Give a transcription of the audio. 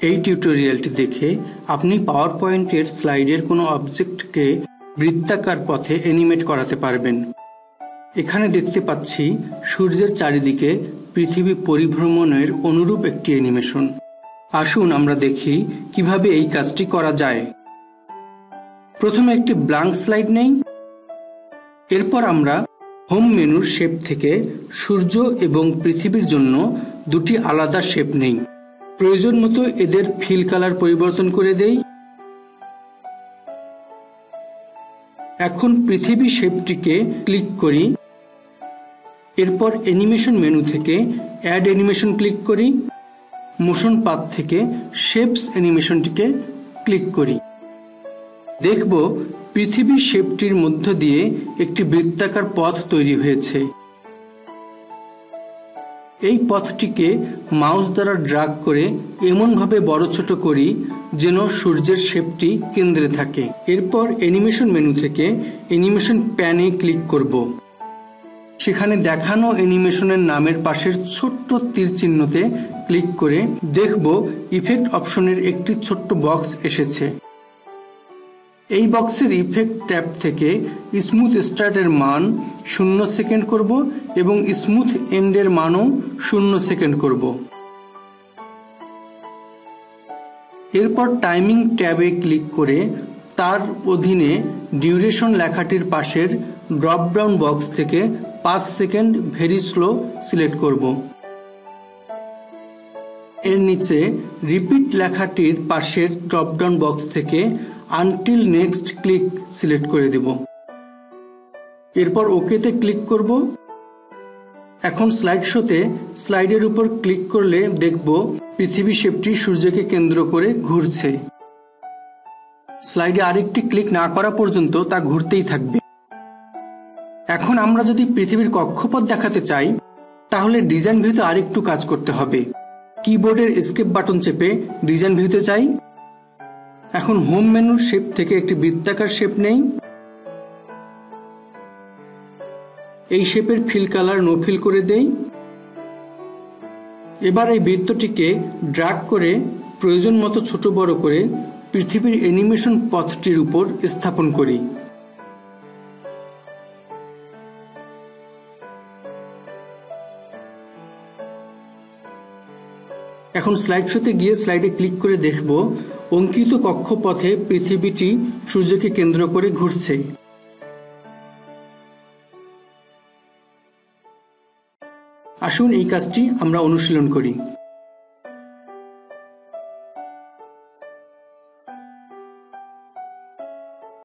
এই টিউটোরিয়ালটি দেখে আপনি পাওয়ার পয়েন্টের স্লাইডের কোনো অবজেক্টকে বৃত্তাকার পথে অ্যানিমেট করাতে পারবেন। এখানে দেখতে পাচ্ছি সূর্যের চারিদিকে পৃথিবী পরিভ্রমণের অনুরূপ একটি অ্যানিমেশন আসুন আমরা দেখি কীভাবে এই কাজটি করা যায়। প্রথমে একটি ব্লাঙ্ক স্লাইড নেই। এরপর আমরা হোম মেনুর শেপ থেকে সূর্য এবং পৃথিবীর জন্য দুটি আলাদা শেপ নেই। প্রয়োজন মতো এদের ফিল কালার পরিবর্তন করে দেই। এখন পৃথিবী শেপটিকে ক্লিক করি। এরপর অ্যানিমেশন মেনু থেকে অ্যাড অ্যানিমেশন ক্লিক করি। মোশন পাথ থেকে শেপস অ্যানিমেশনটিকে ক্লিক করি। দেখব পৃথিবী শেপটির মধ্য দিয়ে একটি বৃত্তাকার পথ তৈরি হয়েছে। এই পথটিকে মাউস দ্বারা ড্রাগ করে এমনভাবে বড় ছোট করি যেন সূর্যের শেপটি কেন্দ্রে থাকে। এরপর অ্যানিমেশন মেনু থেকে অ্যানিমেশন প্যানে ক্লিক করব। সেখানে দেখানো অ্যানিমেশনের নামের পাশের ছোট্ট তীর চিহ্নতে ক্লিক করে দেখব ইফেক্ট অপশনের একটি ছোট্ট বক্স এসেছে। এই বক্সের ইফেক্ট ট্যাব থেকে স্মুথ স্টার্টের মান শূন্য সেকেন্ড করব এবং স্মুথ এন্ডের মানও শূন্য সেকেন্ড করব। এরপর টাইমিং ট্যাবে ক্লিক করে তার অধীনে ডিউরেশন লেখাটির পাশের ড্রপ ডাউন বক্স থেকে পাঁচ সেকেন্ড ভেরি স্লো সিলেক্ট করব। এর নিচে রিপিট লেখাটির পাশের ড্রপ ডাউন বক্স থেকে আনটিল নেক্সট ক্লিক সিলেক্ট করে দেব। এরপর ওকেতে ক্লিক করব। এখন স্লাইড শোতে স্লাইডের উপর ক্লিক করলে দেখব পৃথিবী শেপটি সূর্যকে কেন্দ্র করে ঘুরছে। স্লাইডে আরেকটি ক্লিক না করা পর্যন্ত তা ঘুরতেই থাকবে। এখন আমরা যদি পৃথিবীর কক্ষপথ দেখাতে চাই, তাহলে ডিজাইন ভিউতে আরেকটু কাজ করতে হবে। কিবোর্ডের স্কেপ বাটন চেপে ডিজাইন ভিউতে চাই এখন হোম মেনুর শেপ থেকে একটি বৃত্তাকার শেপ নেই। এই শেপের ফিল কালার নো ফিল করে দেই। এবার এই বৃত্তটিকে ড্রাগ করে প্রয়োজন মতো ছোট বড় করে পৃথিবীর অ্যানিমেশন পথটির উপর স্থাপন করি। এখন স্লাইড শোতে গিয়ে স্লাইডে ক্লিক করে দেখব অঙ্কিত কক্ষপথে পৃথিবীটি সূর্যকে কেন্দ্র করে ঘুরছে। আসুন এই কাজটি আমরা অনুশীলন করি।